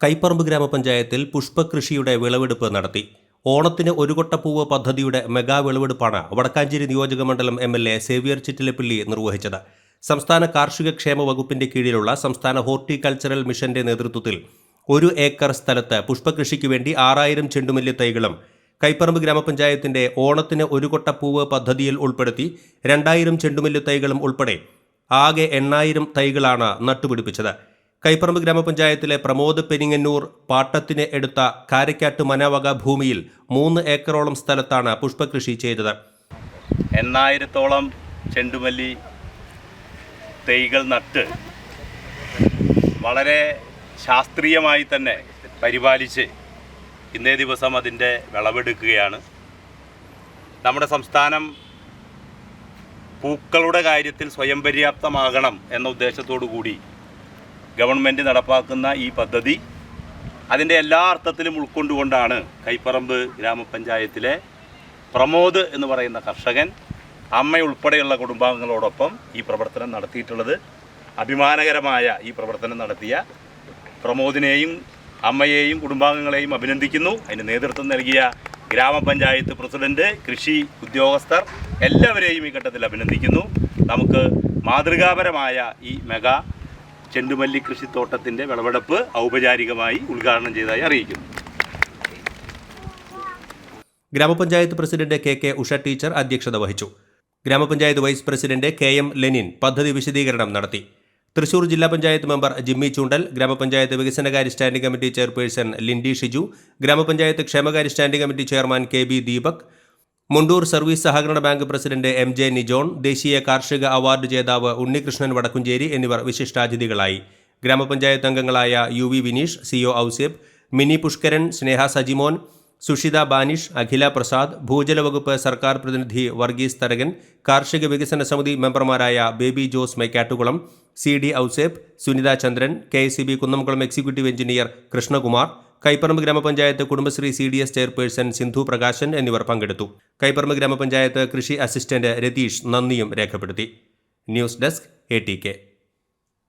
കൈപ്പറമ്പ് ഗ്രാമപഞ്ചായത്തിൽ പുഷ്പകൃഷിയുടെ വിളവെടുപ്പ് നടത്തി. ഓണത്തിന് ഒരു കൊട്ടപ്പൂവ് പദ്ധതിയുടെ മെഗാ വിളവെടുപ്പാണ് വടക്കാഞ്ചേരി നിയോജക മണ്ഡലം M L A Xavier Chittilappilly നിർവഹിച്ചത്. സംസ്ഥാന കാർഷിക ക്ഷേമ വകുപ്പിന്റെ കീഴിലുള്ള സംസ്ഥാന ഹോർട്ടിക്കൾച്ചറൽ മിഷന്റെ നേതൃത്വത്തിൽ ഒരു ഏക്കർ സ്ഥലത്ത് പുഷ്പകൃഷിക്ക് വേണ്ടി ആറായിരം ചെണ്ടുമല്ലി തൈകളും കൈപ്പറമ്പ് ഗ്രാമപഞ്ചായത്തിന്റെ ഓണത്തിന് ഒരു കൊട്ടപ്പൂവ് പദ്ധതിയിൽ ഉൾപ്പെടുത്തി രണ്ടായിരം ചെണ്ടുമല്ലി തൈകളും ഉൾപ്പെടെ ആകെ എണ്ണായിരം തൈകളാണ് നട്ടുപിടിപ്പിച്ചത്. കൈപ്പറമ്പ് ഗ്രാമപഞ്ചായത്തിലെ പ്രമോദ് പെരിങ്ങന്നൂർ പാട്ടത്തിന് എടുത്ത കാരക്കാട്ട് മനവക ഭൂമിയിൽ മൂന്ന് ഏക്കറോളം സ്ഥലത്താണ് പുഷ്പകൃഷി ചെയ്തത്. എണ്ണായിരത്തോളം ചെണ്ടുമല്ലി തൈകൾ നട്ട് വളരെ ശാസ്ത്രീയമായി തന്നെ പരിപാലിച്ച് ഇന്നേ ദിവസം അതിന്റെ വിളവെടുക്കുകയാണ്. നമ്മുടെ സംസ്ഥാനം പൂക്കളുടെ കാര്യത്തിൽ സ്വയം പര്യാപ്തമാകണം എന്ന ഉദ്ദേശത്തോടു കൂടി ഗവൺമെന്റ് നടപ്പാക്കുന്ന ഈ പദ്ധതി അതിന്റെ എല്ലാ അർത്ഥത്തിലും ഉൾക്കൊണ്ടുകൊണ്ടാണ് കൈപ്പറമ്പ് ഗ്രാമപഞ്ചായത്തിലെ പ്രമോദ് എന്ന് പറയുന്ന കർഷകൻ അമ്മയുൾപ്പെടെയുള്ള കുടുംബാംഗങ്ങളോടൊപ്പം ഈ പ്രവർത്തനം നടത്തിയിട്ടുള്ളത്. അഭിമാനകരമായ ഈ പ്രവർത്തനം നടത്തിയ പ്രമോദിനെയും അമ്മയെയും കുടുംബാംഗങ്ങളെയും അഭിനന്ദിക്കുന്നു. അതിന് നേതൃത്വം നൽകിയ ഗ്രാമപഞ്ചായത്ത് പ്രസിഡന്റ് കൃഷി ഉദ്യോഗസ്ഥർ എല്ലാവരെയും ഈ ഘട്ടത്തിൽ അഭിനന്ദിക്കുന്നു. നമുക്ക് മാതൃകാപരമായ ഈ മെഗാ ചെണ്ടുമല്ലി കൃഷിത്തോട്ടത്തിന്റെ വിളവെടുപ്പ് ഔപചാരികമായി ഉദ്ഘാടനം ചെയ്തതായി അറിയിക്കുന്നു. ഗ്രാമപഞ്ചായത്ത് president K K Usha teacher അധ്യക്ഷത വഹിച്ചു. ഗ്രാമപഞ്ചായത്ത് vice president K M Lenin പദ്ധതി വിശദീകരണം നടത്തി. തൃശൂർ ജില്ലാ പഞ്ചായത്ത് മെമ്പർ ജിമ്മി ചൂണ്ടൽ ഗ്രാമപഞ്ചായത്ത് വികസനകാര്യ standing committee chairperson Lindy Shiju ഗ്രാമപഞ്ചായത്ത് ക്ഷേമകാര്യ standing committee chairman K B Deepak Mundur service സഹകരണ bank president M J Nijon ദേശീയ കാർഷിക അവാർഡ് ജേതാവ് ഉണ്ണികൃഷ്ണൻ വടക്കുംചേരി എന്നിവർ വിശിഷ്ടാതിഥികളായി. ഗ്രാമപഞ്ചായത്ത് അംഗങ്ങളായ U V Vineesh C O Ausep Mini Pushkaran Sneha Sajimon Sushitha Banish Akhila Prasad ഭൂജല വകുപ്പ് സർക്കാർ പ്രതിനിധി വർഗീസ് തരകൻ കാർഷിക വികസന സമിതി മെമ്പർമാരായ Baby Jose Maikkattukulam C D Ouseph Sunitha Chandran K S C B Kunnamkulam executive engineer Krishnakumar Kaiparambu Gramapanchayat Kudumbashree C D S chairperson Sindhu Prakashan എന്നിവർ പങ്കെടുത്തു. കൈപ്പറമ്പ് ഗ്രാമപഞ്ചായത്ത് കൃഷി അസിസ്റ്റന്റ് രതീഷ് നന്ദിയും രേഖപ്പെടുത്തി. News desk A T K.